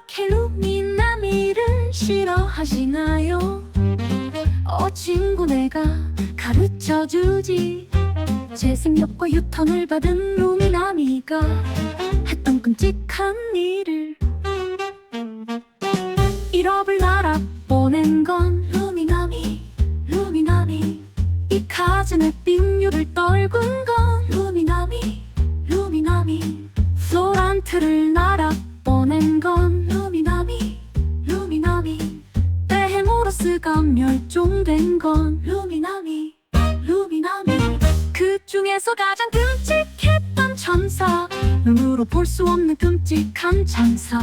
이렇게 루미나미를 싫어하시나요? 어 친구 내가 가르쳐주지. 재생력과 유턴을 받은 루미나미가 했던 끔찍한 일을. 일업을 날아보낸 건 루미나미 루미나미. 이 카즈네 베헤모로스가 멸종된 건 루미나미 루미나미. 그 중에서 가장 끔찍했던 천사 눈으로 볼 수 없는 끔찍한 장사.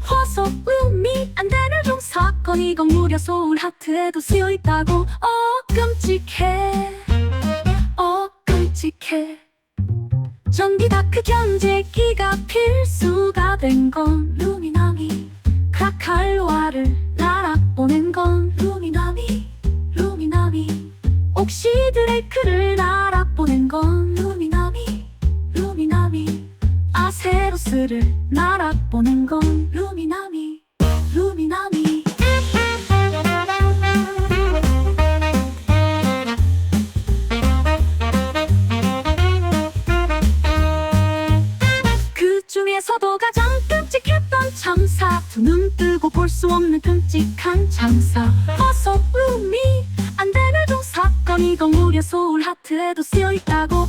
화석 루미 안되는 종 사건 이건 무려 소울 하트에도 쓰여 있다고. 어 끔찍해. 어 끔찍해. 전기 다크 견제기가 필수가 된 건 루미나미. 크라칼로아를 날아보낸 건 루미나미 시드레이크를 날아보낸 건 루미나미 루미나미. 아세로스를 날아보낸 건 루미나미 루미나미. 그 중에서도 가장 끔찍했던 참사. 두 눈 뜨고 볼 수 없는 끔찍한 참사 무려 소울 하트에도 쓰여 있다고. 어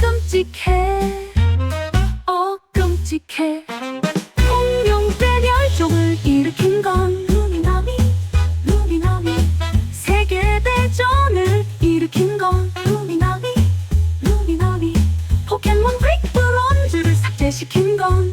끔찍해. 어 끔찍해. 공룡대 멸종을 일으킨 건 루미나미 루미나미. 세계대전을 일으킨 건 루미나미 루미나미. 포켓몬 브릭 브론즈를 삭제시킨 건